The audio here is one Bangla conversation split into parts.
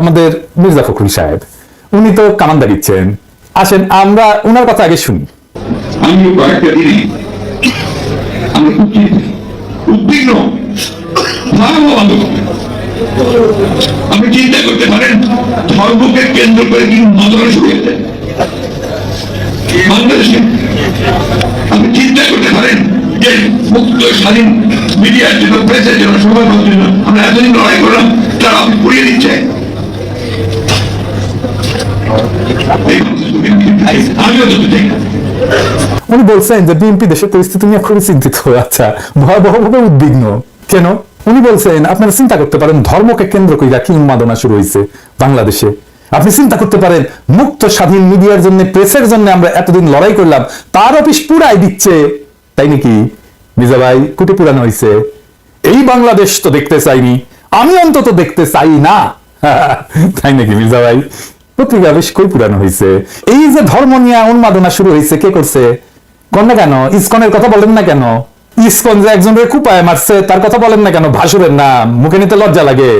আমাদের মির্জা ফখরুল সাহেব। উনি তো কামান্দা দিচ্ছেন। আসেন, আমরা ওনার কথা আগে শুনি। আমি কয়েকটা দিনে খুব উদ্বিগ্ন আপনি চিন্তা করতে পারেন, ধর্মকে কেন্দ্র করে কি আন্দোলন শুরু হয়েছে বাংলাদেশে চিন্তা করতে পারেন যে মুক্ত, স্বাধীন মিডিয়ার জন্য, প্রেসের জন্য সবার জন্য আমরা এতদিন লড়াই করলাম, তারা আপনি পুড়িয়ে দিচ্ছে। উনি বলছেন যে বিএনপি দেশের পরিস্থিতি নিয়ে খুবই চিন্তিত। আচ্ছা ভয়াবহভাবে উদ্বিগ্ন। কেন? উনি বলছেন, আপনারা চিন্তা করতে পারেন, ধর্মকে কেন্দ্র করে কি উন্মাদনা শুরু হয়েছে বাংলাদেশে? আপনি চিন্তা করতে পারেন, মুক্ত স্বাধীন মিডিয়ার জন্য, প্রেসের জন্য আমরা এতদিন লড়াই করলাম, তার অফিস পুরাই দিচ্ছে। তাই নাকি? মির্জা ভাই, কুটি পুরানো হয়েছে এই বাংলাদেশ তো দেখতে চাইনি, আমি অন্তত দেখতে চাই না। তাই নাকি মির্জা ভাই? পত্রিকা বেশ কই পুরানো হয়েছে এই যে ধর্ম নিয়ে উন্মাদনা শুরু হয়েছে কে করছে? কোন না কেন? ইসকনের কথা বলেন না কেন? ইসকন যে একজনের কুপায় মারছে, তার কথা বলেন না কেন? ভাসুরের নাম, মুখে নিতে লজ্জা লাগে।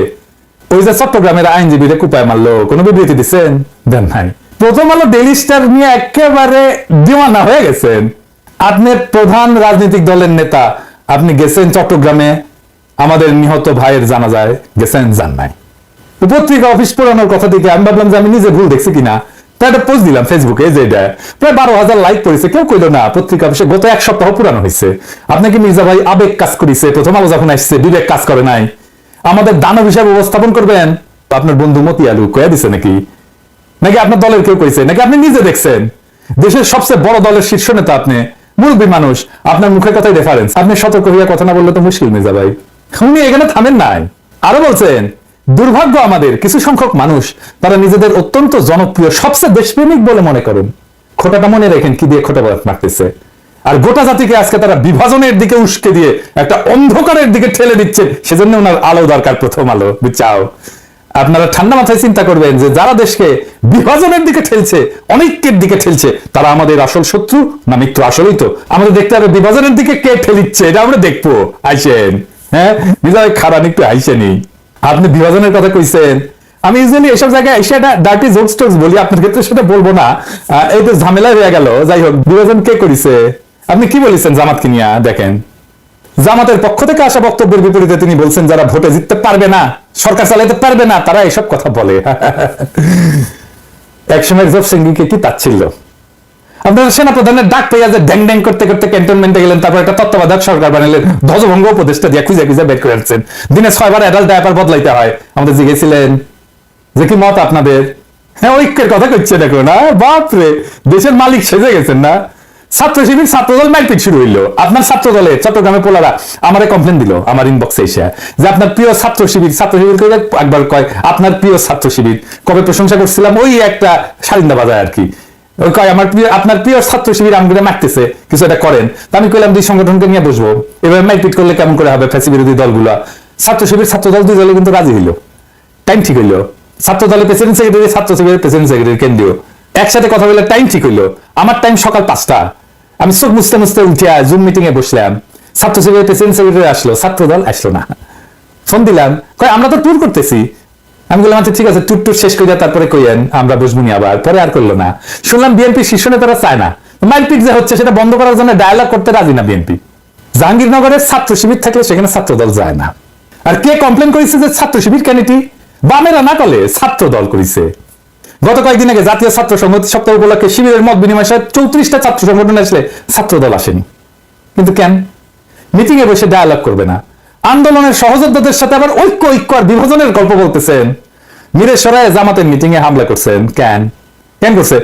ওই যে চট্টগ্রামের আইনজীবীরা কুপায় মারলো, কোনো বিবৃতি দিচ্ছেন দেন নাই। প্রথম আলো ডেলি স্টার নিয়ে একেবারে দিওয়ানা হয়ে গেছেন। আপনি প্রধান রাজনৈতিক দলের নেতা, আপনি গেছেন চট্টগ্রামে, আমাদের নিহত ভাইয়ের জানা যায় গেছেন যান নাই পত্রিকা অফিস পুরানোর কথা দেখে আমি ভাবলাম যে আমি নিজে ভুল দেখছি কিনা। তাই একটা পোস্ট দিলাম ফেসবুকে যে এটা প্রায় বারো হাজার লাইক পড়েছে কেউ কইলো না, পত্রিকা অফিসে গত এক সপ্তাহ পুরানো হয়েছে আপনাকে মির্জা ভাই আবেগ কাজ করেছে, প্রথম আলো যখন আসছে, বিবেক কাজ করে নাই। আমাদের দানব হিসাবে উপস্থাপন করবেন। আপনার বন্ধু মতি আলু কয়ে দিছে নাকি? নাকি আপনার দলের কেউ কইছে? নাকি আপনি নিজে দেখছেন? দেশের সবচেয়ে বড় দলের শীর্ষ নেতা আপনি। মুরব্বী মানুষ, আপনার মুখের কথাই রেফারেন্স আপনি সতর্ক হইয়া কথা না বললে তো মুশকিল মির্জা ভাই। উনি এখানে থামেন নাই। আরও বলছেন দুর্ভাগ্য আমাদের, কিছু সংখ্যক মানুষ, তারা নিজেদের অত্যন্ত জনপ্রিয়, সবচেয়ে দেশপ্রেমিক বলে মনে করেন। খোটাটা মনে রেখেন কি দিয়ে খোটা মারতেছে। আর গোটা জাতিকে আজকে তারা বিভাজনের দিকে উস্কে দিয়ে একটা অন্ধকারের দিকে ঠেলে দিচ্ছে, সেজন্য ওনার আলো দরকার প্রথম আলো বুঝছাও আপনারা ঠান্ডা মাথায় চিন্তা করবেন যে যারা দেশকে বিভাজনের দিকে ঠেলছে অনেকের দিকে ঠেলছে, তারা আমাদের আসল শত্রু না মিত্র? আসলেই তো। আমাদের দেখতে হবে বিভাজনের দিকে কে ঠেলিচ্ছে, এটা আমরা দেখব। আইসেন হ্যাঁ? বিজয় খারাপ একটু আইসেনি আপনি বিভাজনের কথা কইছেন। আমি ইউজুয়ালি এসব জায়গায় এসে একটা ডার্টি জোকস টোকস বলি, আপনার ক্ষেত্রে সেটা বলব না। এই তো ঝামেলা হয়ে গেল, যাই হোক, বিভাজন কে করিছে? আপনি কি বলেছেন জামাতকে নিয়ে, দেখেন। জামাতের পক্ষ থেকে আসা বক্তব্যের বিপরীতে তিনি বলছেন, যারা ভোটে জিততে পারবে না, সরকার চালাতে পারবে না, তারা এসব কথা বলে। একসময় জব সিংকে কি তাচ্ছিল্য? আপনারা সেনা প্রধানের ডাক পেয়ে যে ড্যাং ড্যাং করতে করতে ক্যান্টনমেন্টে গেলেন, তারপর একটা তত্ত্বাবধায়ক সরকার বানালেন ধ্বজভঙ্গ দিয়ে খুঁজে খুঁজে বের করে দিনে ছয়বার বদলাইতে হয়। আমাদের জিজ্ঞেসিলেন, যে কি মত আপনাদের? হ্যাঁ ঐক্যের কথা দেখো না বাপরে, দেশের মালিক সেজে গেছেন না। ছাত্র শিবির মারপিট শুরু হইল। আপনার ছাত্র দলে চট্টগ্রামে পোলারা আমারে কমপ্লেন দিল, আমার ইনবক্সে এসে। যে আপনার প্রিয় ছাত্র শিবির ছাত্র শিবির একবার কয়, আপনার প্রিয় ছাত্র শিবির কবে প্রশংসা করছিলাম, ওই একটা সারিন্দা বাজায় আর কি। আমার প্রিয় আপনার প্রিয় ছাত্র শিবির আমগুলো মারতেছে, কিছু একটা করেন। তা আমি কইলাম, দুই সংগঠনকে নিয়ে বসবো। এবার মারপিট করলে কেমন করে হবে ফ্যাসি বিরোধী দলগুলা? ছাত্র শিবির, ছাত্র দল দুই দলে কিন্তু রাজি হইল। টাইম ঠিক হইল। ছাত্র দলের প্রেসিডেন্ট সেক্রেটারি ছাত্র শিবিরের প্রেসিডেন্ট সেক্রেটারি কেন্দ্রীয়। একসাথে কথা বলে টাইম ঠিক হইল। আমার টাইম সকাল পাঁচটা। আমি চোখ মুছতে মুছতে উঠিয়া জুম মিটিং এ বসলাম। ছাত্র শিবিরের প্রেসিডেন্ট সেক্রেটারি আসলো, ছাত্র দল আসলো না। ফোন দিলাম, কয়, আমরা তো ট্যুর করতেছি। আমি বললাম আচ্ছা ঠিক আছে ট্যুর ট্যুর শেষ করে তারপরে কইয়েন, আমরা বসবো নি আবার। পরে আর করল না। শুনলাম বিএনপি শীর্ষ নেতারা চায় না। মারপিট যে হচ্ছে, সেটা বন্ধ করার জন্য ডায়ালগ করতে রাজি না বিএনপি জাহাঙ্গীরনগরের ছাত্র শিবির থাকলে সেখানে ছাত্র দল যায় না। আর কে কমপ্লেন করেছে যে ছাত্র শিবির কেন এটি বামেরা না করলে ছাত্র দল করেছে। গত কয়েকদিন আগে জাতীয় ছাত্র সংহতি সপ্তাহ উপলক্ষে শিবিরের মত বিনিময় সহ চৌত্রিশটা ছাত্র সংগঠন আসলে ছাত্র দল আসেনি। কিন্তু কেন? মিটিং এ বসে ডায়ালগ করবে না। আন্দোলনের সহযোদ্ধাদের সাথে আবার ঐক্য ঐক্য আর বিভাজনের গল্প বলতেছেন। মিরে সরায় জামাতের মিটিং এ হামলা করছেন। কেন? কেন করছে?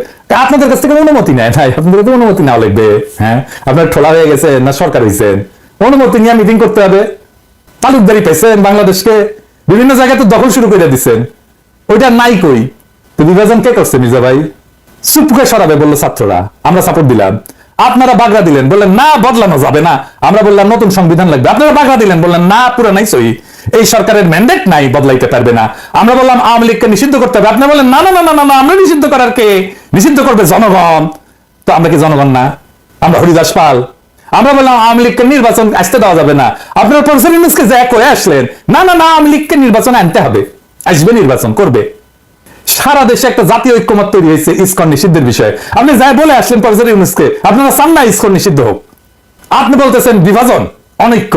আপনাদের কাছ থেকে অনুমতি নেয় নাই আপনাদের তো অনুমতি নেওয়া লাগবে। হ্যাঁ? আপনার ঠোলা হয়ে গেছে না সরকার হয়েছেন অনুমতি নিয়ে মিটিং করতে হবে। তালুকদারি পাইছেন বাংলাদেশকে। বিভিন্ন জায়গায় তো দখল শুরু করে দিচ্ছেন ওইটা নাই কই? তো বিভাজন কে করছে মির্জা ভাই? চুপকে সরাবে বলল ছাত্ররা। আমরা সাপোর্ট দিলাম। আপনারা বাগড়া দিলেন, বললেন, না, বদলানো যাবে না। আমরা বললাম, নতুন সংবিধান লাগবে। আপনারা বাগড়া দিলেন, বললেন, না পুরো নাই সই। এই সরকারের ম্যান্ডেট নাই, বদলাইতে পারবে না। আমরা বললাম, আওয়ামী লীগকে নিষিদ্ধ করতে হবে। আপনারা বললেন, না না না না না আমরা নিষিদ্ধ করার কে? নিষিদ্ধ করবে জনগণ। তো আমরা কি জনগণ না? আমরা হরিদাস পাল। আমরা বললাম, আওয়ামী লীগকে নির্বাচন আসতে দেওয়া যাবে না। আপনারা প্রফেসর ইউনুসকে যা করে আসলেন, না না না, আওয়ামী লীগকে নির্বাচন আনতে হবে। আসবে নির্বাচন, করবে। সারা দেশে একটা জাতীয় ঐক্যমত তৈরি হয়েছে ইসকন নিষিদ্ধের বিষয়ে। আপনি যাই বলে আসলেন, প্রফেসর ইউনুসকে, আপনারা চান না ইসকন নিষিদ্ধ হোক। আপনি বলতেছেন বিভাজন, অনৈক্য।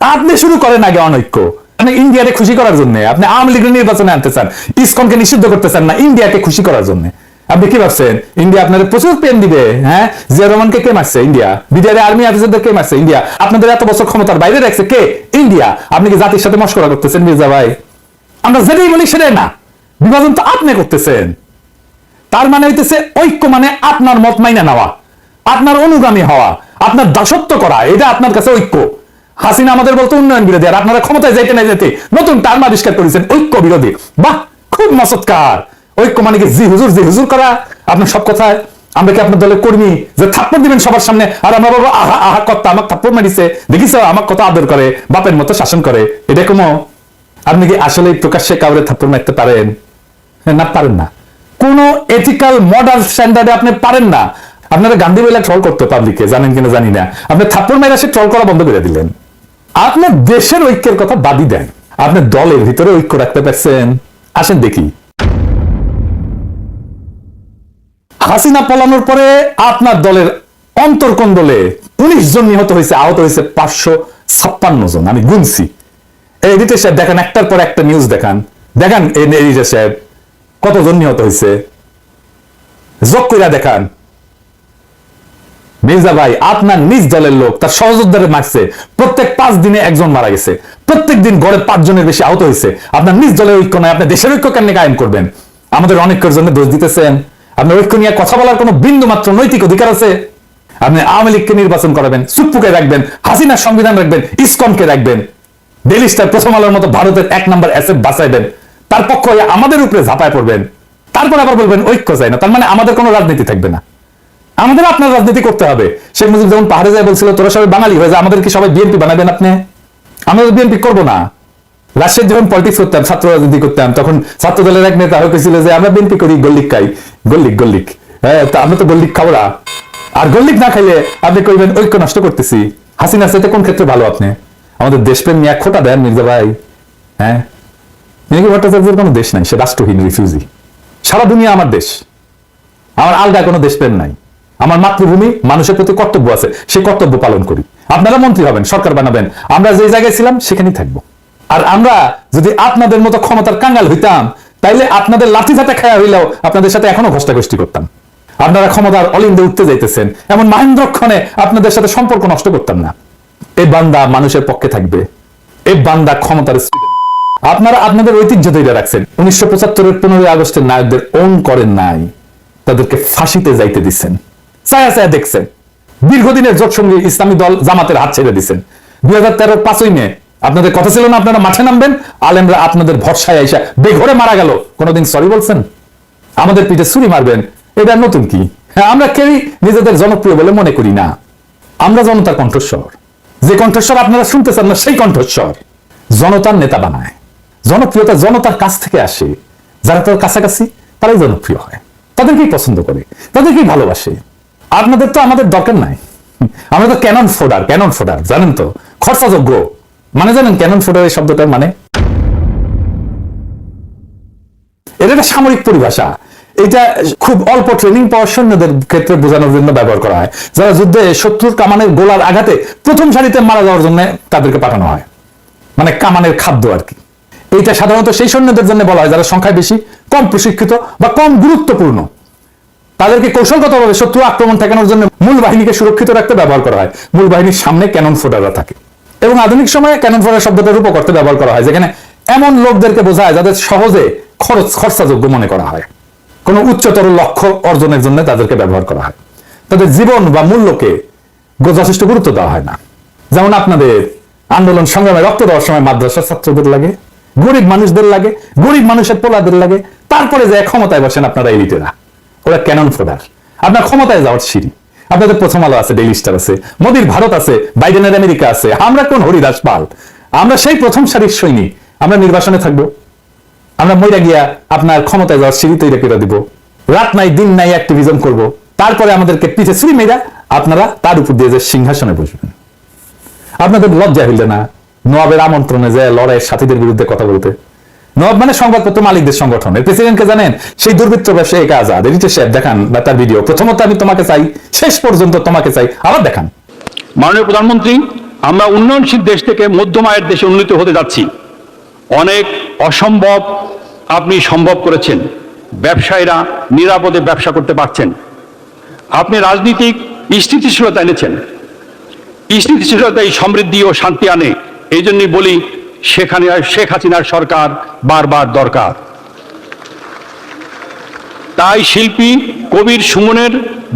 আপনি শুরু করেন আগে অনৈক্য। আপনি ইন্ডিয়াকে খুশি করার জন্য, আপনি আওয়ামী লীগের নির্বাচনে আনতে চান, ইসকনকে নিষিদ্ধ করতে চান না, ইন্ডিয়াকে খুশি করার জন্য। আপনি কি ভাবছেন? ইন্ডিয়া আপনাদের প্রচুর পেন দিবে হ্যাঁ? জিয়া রহমানকে কে মারছে? ইন্ডিয়া। বিডিআর আর্মি অফিসারদের কে মারছে? ইন্ডিয়া। আপনাদের এত বছর ক্ষমতার বাইরে রাখছে কে? ইন্ডিয়া। আপনি কি জাতির সাথে মস্করা করতেছেন মির্জা ভাই? আমরা যেটাই বলি সেটাই না। বিভাজন তো আপনি করতেছেন। তার মানে হইতেছে ঐক্য মানে আপনার মত মাইনা নেওয়া, আপনার অনুগামী হওয়া, আপনার দাসত্ব করা, এটা আপনার কাছে ঐক্য। হাসিনা আমাদের বলতো উন্নয়ন বিরোধী, আর আপনারা ক্ষমতায় যাইতে না যেতে নতুন টার্ম আবিষ্কার করেছেন ঐক্য বিরোধী। বাহ, খুব মসৎকার। ঐক্য মানে কি? জি, হুজুর জি, হুজুর করা। আপনার সব কথায়, আমরা কি আপনার দলের কর্মী? যে থাপ্পড় দিবেন সবার সামনে, আর আমরা বলব, আহা আহা কর্তা আমার থাপ্পড় মারিছে। দেখিস আমার কত আদর করে, বাপের মতো শাসন করে। এটা কোনো আপনি কি আসলে প্রকাশ্যে কাউরে থাপ্পড় মারতে পারেন? হ্যাঁ, না পারেন না। কোন এথিক্যাল মডার্ন স্ট্যান্ডার্ডে আপনি পারেন না। আপনারা গান্ধী বইলা ট্রল করতে পাবলিকে জানেন কিনা জানি না। আপনি থাপ্পড় মেরে সে ট্রল করা বন্ধ করে দিলেন। আপনার দেশের ঐক্যের কথা বাদই দেন। আপনি দলের ভিতরে ঐক্য রাখতে পারছেন। আসেন দেখি। হাসিনা পলানোর পরে আপনার দলের অন্তর্কন্দলে উনিশ জন নিহত হয়েছে আহত হয়েছে পাঁচশো ছাপ্পান্ন জন। আমি গুনছি। এডিটর সাহেব, দেখেন একটার পর একটা নিউজ দেখান। দেখান এডিটর সাহেব, কতজন নিহত হয়েছে? যোগ কইরা দেখান। মির্জা ভাই, আপনার নিজ দলের লোক, তার সহযোদ্ধারে মারছে। প্রত্যেক পাঁচ দিনে একজন মারা গেছে। প্রত্যেক দিন গড়ে পাঁচ জনের বেশি আহত হয়েছে। আপনার নিজ দলের ঐক্য নয়, আপনি দেশের ঐক্য কেন কায়েম করবেন? আমাদের অনেকের জন্য দোষ দিতেছেন। আপনার ঐক্য নিয়ে কথা বলার কোনো বিন্দু মাত্র নৈতিক অধিকার আছে? আপনি আওয়ামী লীগকে নির্বাচন করাবেন, সুপ্পুকে রাখবেন, হাসিনার সংবিধান রাখবেন, ইসকনকে রাখবেন। ডেলি স্টার প্রথম আলোর মতো ভারতের এক নম্বর অ্যাসেট বাঁচাইবেন তার পক্ষ হয়ে আমাদের উপরে ঝাঁপায় পড়বেন। তারপর আবার বলবেন, ঐক্য চাই না। তার মানে আমাদের কোনো রাজনীতি থাকবে না। আমাদের আপনার রাজনীতি করতে হবে। শেখ মুজিব যখন পাহাড়ে যায় বলছিল, তোরা সবাই বাঙালি হয়ে যায় আমাদের কি সবাই বিএনপি বানাবেন আপনি? আমরা বিএনপি করব না। রাজশাহী যখন পলিটিক্স করতাম, ছাত্র রাজনীতি করতাম, তখন ছাত্র দলের এক নেতা হয়েছিল যে, আমরা বিএনপি করি, গল্লিক খাই। গল্লিক গল্লিক। হ্যাঁ তা আমরা তো গল্লিক খাব না। আর গল্লিক না খাইলে আপনি কইবেন, ঐক্য নষ্ট করতেছি। হাসিনা চাইতে কোন ক্ষেত্রে ভালো আপনি? আমাদের দেশপ্রেম নিয়ে এক খোটা দেন মির্জা ভাই। হ্যাঁ? মিনিকি ভট্টাচার্যের কোনো দেশ নাই? সে রাষ্ট্রহীন রিফিউজি সারা দুনিয়া আমার দেশ। আমার আলগা কোনো দেশপ্রেম নাই। আমার মাতৃভূমি মানুষের প্রতি কর্তব্য আছে। সেই কর্তব্য পালন করি। আপনারা মন্ত্রী হবেন, সরকার বানাবেন। আমরা যে জায়গায় ছিলাম, সেখানেই থাকব। আর আমরা যদি আপনাদের মতো ক্ষমতার কাঙ্গাল হইতাম, তাইলে আপনাদের লাঠি ঝাঁটা খায়া হইলেও আপনাদের সাথে এখনও ঘষ্টাঘষ্টি করতাম। আপনারা ক্ষমতার অলিন্দে উঠতে যাইতেছেন। এমন মাহেন্দ্রক্ষণে আপনাদের সাথে সম্পর্ক নষ্ট করতাম না। এই বান্দা মানুষের পক্ষে থাকবে। এই বান্দা ক্ষমতার আপনারা আপনাদের ঐতিহ্য ধরে রাখছেন। উনিশশো পঁচাত্তরের পনেরোই আগস্টের নায়কদের ওন করেন নাই। তাদেরকে ফাঁসিতে যাইতে দিচ্ছেন। ছায়া ছায়া দেখছেন। দীর্ঘদিনের জোট সঙ্গী ইসলামী দল জামাতের হাত ছেড়ে দিচ্ছেন। দুই হাজার তেরোর পাঁচই মে। আপনাদের কথা ছিল না, আপনারা মাঠে নামবেন। আলেমরা আপনাদের ভরসায় আইসা বেঘরে মারা গেল। কোনোদিন সরি বলছেন? আমাদের পিঠে ছুরি মারবেন। এটা নতুন কি? হ্যাঁ আমরা কেউই নিজেদের জনপ্রিয় বলে মনে করি না। আমরা জনতার কণ্ঠস্বর। যে কণ্ঠস্বর আপনারা শুনতে চান না, সেই কণ্ঠস্বর জনতার নেতা বানায়। জনপ্রিয়তা জনতার কাছ থেকে আসে। যারা তার কাছাকাছি, তারাই জনপ্রিয় হয়। তাদেরকেই পছন্দ করে, তাদেরকেই ভালোবাসে। আপনাদের তো আমাদের দরকার নাই। আমরা তো ক্যানন ফোডার ক্যানন ফোডার, জানেন তো? খরচাযোগ্য। মানে জানেন ক্যানন ফোডার এই শব্দটার মানে? এটা একটা সামরিক পরিভাষা। এটা খুব অল্প ট্রেনিং পাওয়ার সৈন্যদের ক্ষেত্রে বোঝানোর জন্য ব্যবহার করা হয়। যারা যুদ্ধে শত্রুর কামানের গোলার আঘাতে প্রথম সারিতে মারা যাওয়ার জন্য তাদেরকে পাঠানো হয়। মানে কামানের খাদ্য আর কি। এইটা সাধারণত সেই সৈন্যদের জন্য বলা হয়, যারা সংখ্যায় বেশি, কম প্রশিক্ষিত বা কম গুরুত্বপূর্ণ। তাদেরকে কৌশলগতভাবে শত্রু আক্রমণ ঠেকানোর জন্য মূল বাহিনীকে সুরক্ষিত রাখতে ব্যবহার করা হয়। মূল বাহিনীর সামনে ক্যানন ফোটাররা থাকে। এবং আধুনিক সময়ে ক্যানন ফোটার শব্দটার রূপ করতে ব্যবহার করা হয়, যেখানে এমন লোকদেরকে বোঝায় যাদের সহজে খরচ, খরচাযোগ্য মনে করা হয়। কোনো উচ্চতর লক্ষ্য অর্জনের জন্য তাদেরকে ব্যবহার করা হয়। তাদের জীবন বা মূল্যকে যথেষ্ট গুরুত্ব দেওয়া হয় না। যেমন আপনাদের আন্দোলন সংগ্রামে রক্ত দেওয়ার সময় মাদ্রাসার ছাত্রদের লাগে, গরিব মানুষদের লাগে, গরিব মানুষের পোলাদের লাগে, তারপরে যে ক্ষমতায় বসেন আপনারা এলিটেরা। ওরা ক্যানন ফোডার আপনার ক্ষমতায় যাওয়ার সিঁড়ি। আপনাদের প্রথম আলো আছে, ডেইলি স্টার আছে, মোদির ভারত আছে, বাইডেনের আমেরিকা আছে, আমরা কোন হরিদাস পাল? আমরা সেই প্রথম সারির সৈনিক। আমরা নির্বাসনে থাকব। আমরা মইরা গিয়া আপনার ক্ষমতায় যাওয়ার সিঁড়ি তৈরি করে দিব। রাত নাই, দিন নাই অ্যাক্টিভিজম করব। তারপরে আমাদেরকে পিঠে ছুরি মেয়েরা আপনারা তার উপর দিয়ে যে সিংহাসনে বসবেন। আপনাদের লজ্জা হইলে না নোয়াবের আমন্ত্রণে যে লড়াইয়ের সাথীদের বিরুদ্ধে কথা বলতে? নবাব মানে সংবাদপত্র মালিকদের সংগঠন। এর প্রেসিডেন্টকে জানেন? সেই দুর্বৃত্ত ব্যবসায়ী আজাদ। এডিটর সাহেব দেখান বা তার ভিডিও প্রথমত আমি তোমাকে চাই, শেষ পর্যন্ত তোমাকে চাই, আবার দেখান। মাননীয় প্রধানমন্ত্রী, আমরা উন্নয়নশীল দেশ থেকে মধ্যম আয়ের দেশে উন্নীত হতে যাচ্ছি। অনেক অসম্ভব আপনি সম্ভব করেছেন। ব্যবসায়ীরা নিরাপদে ব্যবসা করতে পারছেন। আপনি রাজনীতিক স্থিতিশীলতা এনেছেন। স্থিতিশীলতা এই সমৃদ্ধি ও শান্তি আনে। এই জন্যই বলি, সেখানে শেখ হাসিনার সরকার বারবার দরকার। তাই শিল্পী কবির সুমনের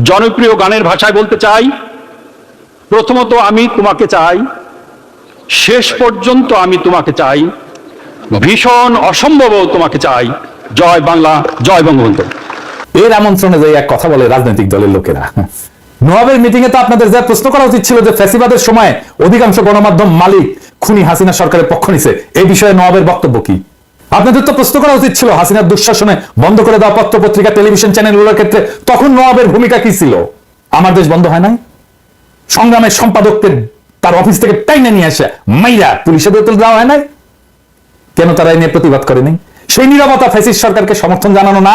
জনপ্রিয় গানের ভাষায় বলতে চাই, প্রথমত আমি তোমাকে চাই, শেষ পর্যন্ত আমি তোমাকে চাই ভীষণ অসম্ভবও তোমাকে চাই। জয় বাংলা, জয় বঙ্গবন্ধু। এর আমন্ত্রণে যে এক কথা বলে রাজনৈতিক দলের লোকেরা। নোয়াবের মিটিং এ তো আপনাদের যা প্রশ্ন করা উচিত ছিল যে ফ্যাসিবাদের সময় অধিকাংশ গণমাধ্যম মালিক খুনি হাসিনা সরকারের পক্ষ নিছে এই বিষয়ে নোয়াবের বক্তব্য কি? আপনাদের তো প্রশ্ন করা উচিত ছিল, হাসিনার দুঃশাসনে বন্ধ করে দেওয়া পত্র পত্রিকা টেলিভিশন চ্যানেলগুলোর ক্ষেত্রে তখন নোয়াবের ভূমিকা কি ছিল? আমার দেশ বন্ধ হয় নাই? সংগ্রামের সম্পাদককে তার অফিস থেকে টাইনে নিয়ে আসে মাইরা পুলিশের তুলে দেওয়া হয় নাই? কেন তারা এই নিয়ে প্রতিবাদ করেনি সেই নিরবতা ফ্যাসিস্ট সরকারকে সমর্থন জানানো না,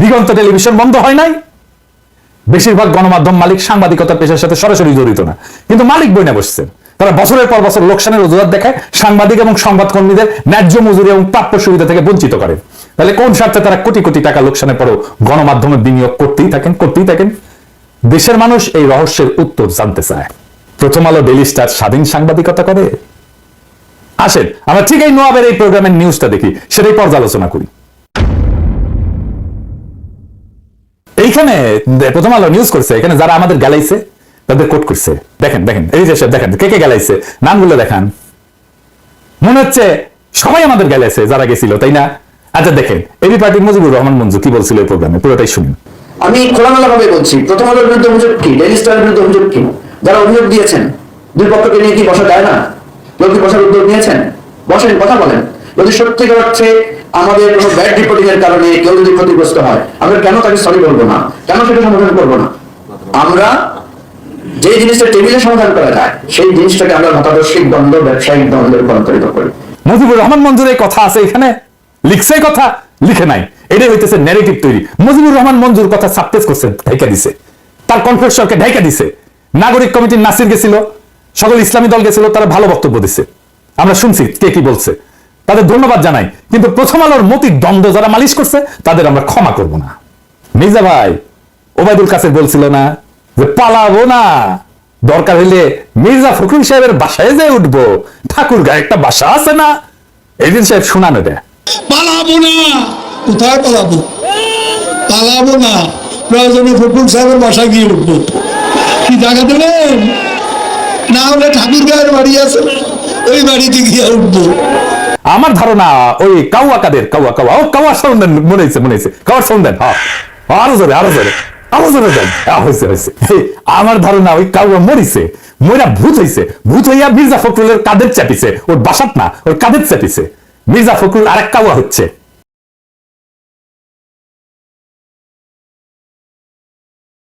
দিগন্ত টেলিভিশন বন্ধ হয় নাই। বেশিরভাগ গণমাধ্যম মালিক সাংবাদিকতা পেশার সাথে সরাসরি জড়িত না। কিন্তু মালিক বইনা বসছেন। তারা বছরের পর বছর লোকসানের অজুহাত দেখায়, সাংবাদিক এবং সংবাদকর্মীদের ন্যায্য মজুরি এবং প্রাপ্য সুবিধা থেকে বঞ্চিত করে। তাহলে কোন স্বার্থে তারা কোটি কোটি টাকা লোকসানের পরেও গণমাধ্যমে বিনিয়োগ করতেই থাকেন করতেই থাকেন? দেশের মানুষ এই রহস্যের উত্তর জানতে চায়। প্রথম আলো ডেলি স্টার স্বাধীন সাংবাদিকতা করে। আসেন, আমরা ঠিক এই নোয়াবের এই প্রোগ্রামের নিউজটা দেখি, সেটাই পর্যালোচনা করি। এইখানে প্রথম আলো নিউজ করছে, এখানে যারা আমাদের গেলাইছে, তাদের কোট করছে। দেখেন দেখেন, এই যে সব দেখেন, কে কে গেলাইছে? নামগুলো দেখান। মনে হচ্ছে সবাই আমাদের গেলাইছে, যারা গেছিল, তাই না? আচ্ছা দেখেন এবি পার্টির মুজিবুর রহমান মঞ্জু কি বলছিল এই প্রোগ্রামে? পুরোটাই শুনুন। আমি খোলামেলা ভাবে বলছি, প্রথম আলোর বিরুদ্ধে অভিযোগ কি? ডেইলি স্টারের বিরুদ্ধে অভিযোগ কি? যারা অভিযোগ দিয়েছেন, দুই পক্ষকে নিয়ে কি বসা যায় না? কেউ বসার উদ্যোগ নিয়েছেন? বসেন, কথা বলেন। যদি সত্যিকার অর্থে আমাদের কোনো ব্যাড রিপোর্টিং এর কারণে কেউ যদি ক্ষতিগ্রস্ত হয়, আমরা কেন তাকে সরি বলব না? কেন সেটা সমাধান করব না? আমরা যে জিনিসটা টেবিলে সমাধান করা যায়, সেই জিনিসটাকে আমরা মতাদর্শিক দ্বন্দ্ব, ব্যবসায়িক দ্বন্দ্বে রূপান্তরিত করি। মুজিবুর রহমান মঞ্জুর এই কথা আছে এখানে। লিখছে কথা, লিখে নাই। এটাই হইতেছে ন্যারেটিভ তৈরি। মুজিবুর রহমান মঞ্জুর কথা সাবটেস করছে, ঢাইকা দিছে। তার কণ্ঠস্বরকে ঢাইকা দিছে। নাগরিক কমিটির নাসির গেছিল সকল ইসলামী দল গেছিল, তারা ভালো বক্তব্য দিছে। আমরা শুনছি কে কি বলছে। তাদের ধন্যবাদ জানাই। কিন্তু প্রথম আলোর মতির দ্বন্দ্ব যারা মালিশ করছে, তাদের আমরা ক্ষমা করব না। মির্জা ভাই, ওবায়দুল কাসের বলছিল না যে পালাবো না। দরকার হইলে মির্জা ফখরুল সাহেবের বাসায় যে উঠবো। ঠাকুর গায়ে একটা বাসা আছে না? এদিন সাহেব শোনানো দেয় পালাবো না। কোথায় পালাবো? পালাবো না। প্রয়োজনে ফকুল সাহেবের বাসায় গিয়ে উঠবো। কি জায়গা দেবেন না হলে ঠাকুর গায়ের বাড়ি আছে। ওই বাড়িতে গিয়ে উঠবো। আমার ধারণা ওই কাউয়া কাদের? কাউয়া কাউয়া। ও কাউয়া সাউন্ড মনে হয়েছে মনে হয়েছে কাউয়ার সাউন্ড দেন হ্যাঁ। আরও জোরে আরও জোরে আরও জোরে দেন। হ্যাঁ, হয়েছে হয়েছে আমার ধারণা ওই কাউয়া মরিছে মইরা ভূত হইছে। ভূত হইয়া মির্জা ফখরুলের কাদের চাপিছে? ওর বাসাত না ওর কাদের চাপিছে? মির্জা ফখরুল আরেক কাউয়া হচ্ছে।